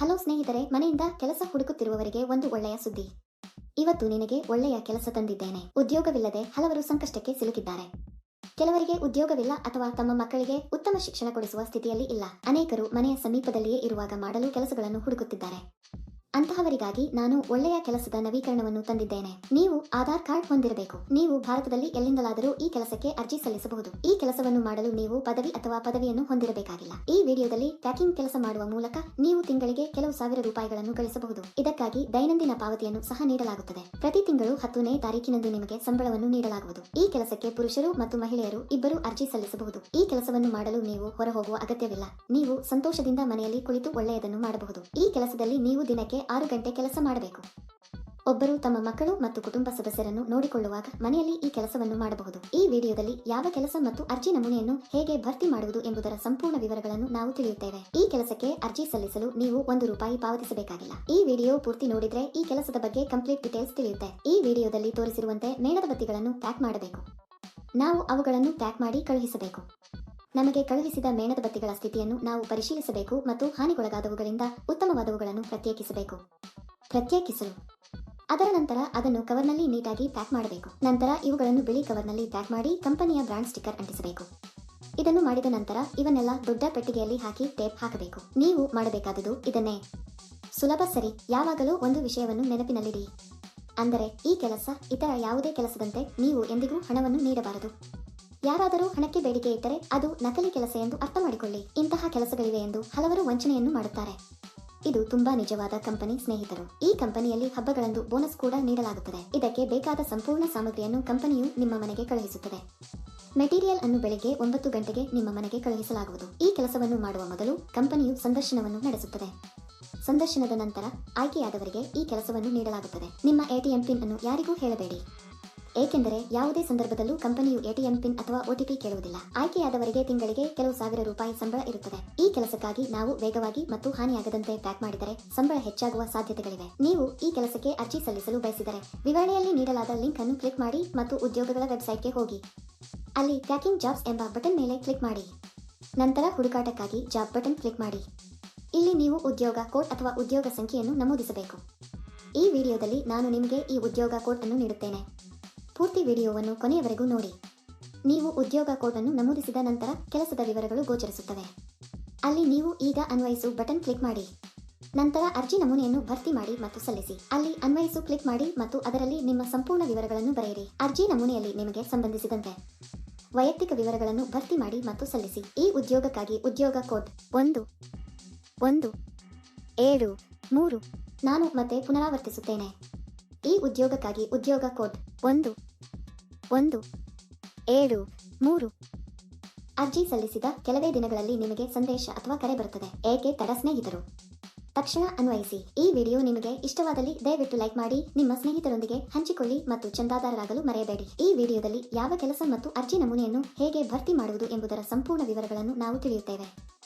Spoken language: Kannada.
ಹಲೋ ಸ್ನೇಹಿತರೆ, ಮನೆಯಿಂದ ಕೆಲಸ ಹುಡುಕುತ್ತಿರುವವರಿಗೆ ಒಂದು ಒಳ್ಳೆಯ ಸುದ್ದಿ. ಇವತ್ತು ನಿನಗೆ ಒಳ್ಳೆಯ ಕೆಲಸ ತಂದಿದ್ದೇನೆ. ಉದ್ಯೋಗವಿಲ್ಲದೆ ಹಲವರು ಸಂಕಷ್ಟಕ್ಕೆ ಸಿಲುಕಿದ್ದಾರೆ. ಕೆಲವರಿಗೆ ಉದ್ಯೋಗವಿಲ್ಲ ಅಥವಾ ತಮ್ಮ ಮಕ್ಕಳಿಗೆ ಉತ್ತಮ ಶಿಕ್ಷಣ ಕೊಡಿಸುವ ಸ್ಥಿತಿಯಲ್ಲಿ ಇಲ್ಲ. ಅನೇಕರು ಮನೆಯ ಸಮೀಪದಲ್ಲಿಯೇ ಇರುವಾಗ ಮಾಡಲು ಕೆಲಸಗಳನ್ನು ಹುಡುಕುತ್ತಿದ್ದಾರೆ. ಅಂತಹವರಿಗಾಗಿ ನಾನು ಒಳ್ಳೆಯ ಕೆಲಸದ ನವೀಕರಣವನ್ನು ತಂದಿದ್ದೇನೆ. ನೀವು ಆಧಾರ್ ಕಾರ್ಡ್ ಹೊಂದಿರಬೇಕು. ನೀವು ಭಾರತದಲ್ಲಿ ಎಲ್ಲಿಂದಲಾದರೂ ಈ ಕೆಲಸಕ್ಕೆ ಅರ್ಜಿ ಸಲ್ಲಿಸಬಹುದು. ಈ ಕೆಲಸವನ್ನು ಮಾಡಲು ನೀವು ಪದವಿ ಅಥವಾ ಪದವಿಯನ್ನು ಹೊಂದಿರಬೇಕಾಗಿಲ್ಲ. ಈ ವಿಡಿಯೋದಲ್ಲಿ ಪ್ಯಾಕಿಂಗ್ ಕೆಲಸ ಮಾಡುವ ಮೂಲಕ ನೀವು ತಿಂಗಳಿಗೆ ಕೆಲವು ಸಾವಿರ ರೂಪಾಯಿಗಳನ್ನು ಗಳಿಸಬಹುದು. ಇದಕ್ಕಾಗಿ ದೈನಂದಿನ ಪಾವತಿಯನ್ನು ಸಹ ನೀಡಲಾಗುತ್ತದೆ. ಪ್ರತಿ ತಿಂಗಳು ಹತ್ತನೇ ತಾರೀಕಿನಂದು ನಿಮಗೆ ಸಂಬಳವನ್ನು ನೀಡಲಾಗುವುದು. ಈ ಕೆಲಸಕ್ಕೆ ಪುರುಷರು ಮತ್ತು ಮಹಿಳೆಯರು ಇಬ್ಬರು ಅರ್ಜಿ ಸಲ್ಲಿಸಬಹುದು. ಈ ಕೆಲಸವನ್ನು ಮಾಡಲು ನೀವು ಹೊರಹೋಗುವ ಅಗತ್ಯವಿಲ್ಲ. ನೀವು ಸಂತೋಷದಿಂದ ಮನೆಯಲ್ಲಿ ಕುಳಿತು ಒಳ್ಳೆಯದನ್ನು ಮಾಡಬಹುದು. ಈ ಕೆಲಸದಲ್ಲಿ ನೀವು ದಿನಕ್ಕೆ ಆರು ಗಂಟೆ ಕೆಲಸ ಮಾಡಬೇಕು. ಒಬ್ಬರು ತಮ್ಮ ಮಕ್ಕಳು ಮತ್ತು ಕುಟುಂಬ ಸದಸ್ಯರನ್ನು ನೋಡಿಕೊಳ್ಳುವಾಗ ಮನೆಯಲ್ಲಿ ಈ ಕೆಲಸವನ್ನು ಮಾಡಬಹುದು. ಈ ವಿಡಿಯೋದಲ್ಲಿ ಯಾವ ಕೆಲಸ ಮತ್ತು ಅರ್ಜಿ ನಮೂನೆಯನ್ನು ಹೇಗೆ ಭರ್ತಿ ಮಾಡುವುದು ಎಂಬುದರ ಸಂಪೂರ್ಣ ವಿವರಗಳನ್ನು ನಾವು ತಿಳಿಯುತ್ತೇವೆ. ಈ ಕೆಲಸಕ್ಕೆ ಅರ್ಜಿ ಸಲ್ಲಿಸಲು ನೀವು ಒಂದು ರೂಪಾಯಿ ಪಾವತಿಸಬೇಕಾಗಿಲ್ಲ. ಈ ವಿಡಿಯೋ ಪೂರ್ತಿ ನೋಡಿದ್ರೆ ಈ ಕೆಲಸದ ಬಗ್ಗೆ ಕಂಪ್ಲೀಟ್ ಡೀಟೇಲ್ಸ್ ತಿಳಿಯುತ್ತೆ. ಈ ವಿಡಿಯೋದಲ್ಲಿ ತೋರಿಸಿರುವಂತೆ ಮೇಣದ ಬತ್ತಿಗಳನ್ನು ಪ್ಯಾಕ್ ಮಾಡಬೇಕು. ನಾವು ಅವುಗಳನ್ನು ಪ್ಯಾಕ್ ಮಾಡಿ ಕಳುಹಿಸಬೇಕು. ನಮಗೆ ಕಳುಹಿಸಿದ ಮೇಣದ ಬತ್ತಿಗಳ ಸ್ಥಿತಿಯನ್ನು ನಾವು ಪರಿಶೀಲಿಸಬೇಕು ಮತ್ತು ಹಾನಿಗೊಳಗಾದವುಗಳಿಂದ ಉತ್ತಮವಾದವುಗಳನ್ನು ಪ್ರತ್ಯೇಕಿಸಬೇಕು. ಪ್ರತ್ಯೇಕಿಸಲು. ಅದರ ನಂತರ ಅದನ್ನು ಕವರ್ನಲ್ಲಿ ನೀಟಾಗಿ ಪ್ಯಾಕ್ ಮಾಡಬೇಕು. ನಂತರ ಇವುಗಳನ್ನು ಬಿಳಿ ಕವರ್ನಲ್ಲಿ ಪ್ಯಾಕ್ ಮಾಡಿ ಕಂಪನಿಯ ಬ್ರಾಂಡ್ ಸ್ಟಿಕ್ಕರ್ ಅಂಟಿಸಬೇಕು. ಇದನ್ನು ಮಾಡಿದ ನಂತರ ಇವನ್ನೆಲ್ಲ ದೊಡ್ಡ ಪೆಟ್ಟಿಗೆಯಲ್ಲಿ ಹಾಕಿ ಟೇಪ್ ಹಾಕಬೇಕು. ನೀವು ಮಾಡಬೇಕಾದುದು ಇದನ್ನೇ. ಸುಲಭ ಸರಿ. ಯಾವಾಗಲೂ ಒಂದು ವಿಷಯವನ್ನು ನೆನಪಿನಲ್ಲಿಡಿ. ಅಂದರೆ ಈ ಕೆಲಸ ಇತರ ಯಾವುದೇ ಕೆಲಸದಂತೆ ನೀವು ಎಂದಿಗೂ ಹಣವನ್ನು ನೀಡಬಾರದು. ಯಾರಾದರೂ ಹಣಕ್ಕೆ ಬೇಡಿಕೆ ಇಟ್ಟರೆ ಅದು ನಕಲಿ ಕೆಲಸ ಎಂದು ಅರ್ಥ ಮಾಡಿಕೊಳ್ಳಿ ಇಂತಹ ಕೆಲಸಗಳಿವೆ ಎಂದು ಹಲವರು ವಂಚನೆಯನ್ನು ಮಾಡುತ್ತಾರೆ. ಇದು ತುಂಬಾ ನಿಜವಾದ ಕಂಪನಿ ಸ್ನೇಹಿತರು. ಈ ಕಂಪನಿಯಲ್ಲಿ ಹಬ್ಬಗಳಂದು ಬೋನಸ್ ಕೂಡ ನೀಡಲಾಗುತ್ತದೆ. ಇದಕ್ಕೆ ಬೇಕಾದ ಸಂಪೂರ್ಣ ಸಾಮಗ್ರಿಯನ್ನು ಕಂಪನಿಯು ನಿಮ್ಮ ಮನೆಗೆ ಕಳುಹಿಸುತ್ತದೆ. ಮೆಟೀರಿಯಲ್ ಅನ್ನು ಬೆಳಿಗ್ಗೆ ಒಂಬತ್ತು ಗಂಟೆಗೆ ನಿಮ್ಮ ಮನೆಗೆ ಕಳುಹಿಸಲಾಗುವುದು. ಈ ಕೆಲಸವನ್ನು ಮಾಡುವ ಮೊದಲು ಕಂಪನಿಯು ಸಂದರ್ಶನವನ್ನು ನಡೆಸುತ್ತದೆ. ಸಂದರ್ಶನದ ನಂತರ ಆಯ್ಕೆಯಾದವರಿಗೆ ಈ ಕೆಲಸವನ್ನು ನೀಡಲಾಗುತ್ತದೆ. ನಿಮ್ಮ ಎಟಿಎಂ ಪಿನ್ ಅನ್ನು ಯಾರಿಗೂ ಹೇಳಬೇಡಿ. ಏಕೆಂದರೆ ಯಾವುದೇ ಸಂದರ್ಭದಲ್ಲೂ ಕಂಪನಿಯು ಎಟಿಎಂ ಪಿನ್ ಅಥವಾ ಒಟಿಪಿ ಕೇಳುವುದಿಲ್ಲ. ಆಯ್ಕೆಯಾದವರಿಗೆ ತಿಂಗಳಿಗೆ ಕೆಲವು ಸಾವಿರ ರೂಪಾಯಿ ಸಂಬಳ ಇರುತ್ತದೆ. ಈ ಕೆಲಸಕ್ಕಾಗಿ ನಾವು ವೇಗವಾಗಿ ಮತ್ತು ಹಾನಿಯಾಗದಂತೆ ಪ್ಯಾಕ್ ಮಾಡಿದರೆ ಸಂಬಳ ಹೆಚ್ಚಾಗುವ ಸಾಧ್ಯತೆಗಳಿವೆ. ನೀವು ಈ ಕೆಲಸಕ್ಕೆ ಅರ್ಜಿ ಸಲ್ಲಿಸಲು ಬಯಸಿದರೆ ವಿವರಣೆಯಲ್ಲಿ ನೀಡಲಾದ ಲಿಂಕ್ ಅನ್ನು ಕ್ಲಿಕ್ ಮಾಡಿ ಮತ್ತು ಉದ್ಯೋಗಗಳ ವೆಬ್ಸೈಟ್ಗೆ ಹೋಗಿ. ಅಲ್ಲಿ ಪ್ಯಾಕಿಂಗ್ ಜಾಬ್ಸ್ ಎಂಬ ಬಟನ್ ಮೇಲೆ ಕ್ಲಿಕ್ ಮಾಡಿ. ನಂತರ ಹುಡುಕಾಟಕ್ಕಾಗಿ ಜಾಬ್ ಬಟನ್ ಕ್ಲಿಕ್ ಮಾಡಿ. ಇಲ್ಲಿ ನೀವು ಉದ್ಯೋಗ ಕೋಡ್ ಅಥವಾ ಉದ್ಯೋಗ ಸಂಖ್ಯೆಯನ್ನು ನಮೂದಿಸಬೇಕು. ಈ ವಿಡಿಯೋದಲ್ಲಿ ನಾನು ನಿಮಗೆ ಈ ಉದ್ಯೋಗ ಕೋಡ್ ಅನ್ನು ನೀಡುತ್ತೇನೆ. ಪೂರ್ತಿ ವಿಡಿಯೋವನ್ನು ಕೊನೆಯವರೆಗೂ ನೋಡಿ. ನೀವು ಉದ್ಯೋಗ ಕೋಡ್ ಅನ್ನು ನಮೂದಿಸಿದ ನಂತರ ಕೆಲಸದ ವಿವರಗಳು ಗೋಚರಿಸುತ್ತವೆ. ಅಲ್ಲಿ ನೀವು ಈಗ ಅನ್ವಯಿಸು ಬಟನ್ ಕ್ಲಿಕ್ ಮಾಡಿ. ನಂತರ ಅರ್ಜಿ ನಮೂನೆಯನ್ನು ಭರ್ತಿ ಮಾಡಿ ಮತ್ತು ಸಲ್ಲಿಸಿ. ಅಲ್ಲಿ ಅನ್ವಯಿಸು ಕ್ಲಿಕ್ ಮಾಡಿ ಮತ್ತು ಅದರಲ್ಲಿ ನಿಮ್ಮ ಸಂಪೂರ್ಣ ವಿವರಗಳನ್ನು ಬರೆಯಿರಿ. ಅರ್ಜಿ ನಮೂನೆಯಲ್ಲಿ ನಿಮಗೆ ಸಂಬಂಧಿಸಿದಂತೆ. ವೈಯಕ್ತಿಕ ವಿವರಗಳನ್ನು ಭರ್ತಿ ಮಾಡಿ ಮತ್ತು ಸಲ್ಲಿಸಿ. ಈ ಉದ್ಯೋಗಕ್ಕಾಗಿ ಉದ್ಯೋಗ ಕೋಡ್ ಒಂದು ಒಂದು, ಏಳು, ಮೂರು ನಾನು ಮತ್ತೆ ಪುನರಾವರ್ತಿಸುತ್ತೇನೆ. ಈ ಉದ್ಯೋಗಕ್ಕಾಗಿ ಉದ್ಯೋಗ ಕೋಡ್ ಒಂದು. ಒಂದು, ಏಳು, ಮೂರು. ಅರ್ಜಿ ಸಲ್ಲಿಸಿದ ಕೆಲವೇ ದಿನಗಳಲ್ಲಿ ನಿಮಗೆ ಸಂದೇಶ ಅಥವಾ ಕರೆ ಬರುತ್ತದೆ. ಏಕೆ ತಡ ಸ್ನೇಹಿತರು? ತಕ್ಷಣ ಅನ್ವಯಿಸಿ. ಈ ವಿಡಿಯೋ ನಿಮಗೆ ಇಷ್ಟವಾದಲ್ಲಿ ದಯವಿಟ್ಟು ಲೈಕ್ ಮಾಡಿ, ನಿಮ್ಮ ಸ್ನೇಹಿತರೊಂದಿಗೆ ಹಂಚಿಕೊಳ್ಳಿ ಮತ್ತು ಚಂದಾದಾರರಾಗಲು ಮರೆಯಬೇಡಿ. ಈ ವಿಡಿಯೋದಲ್ಲಿ ಯಾವ ಕೆಲಸ ಮತ್ತು ಅರ್ಜಿ ನಮೂನೆಯನ್ನು ಹೇಗೆ ಭರ್ತಿ ಮಾಡುವುದು ಎಂಬುದರ ಸಂಪೂರ್ಣ ವಿವರಗಳನ್ನು ನಾವು ತಿಳಿಯುತ್ತೇವೆ.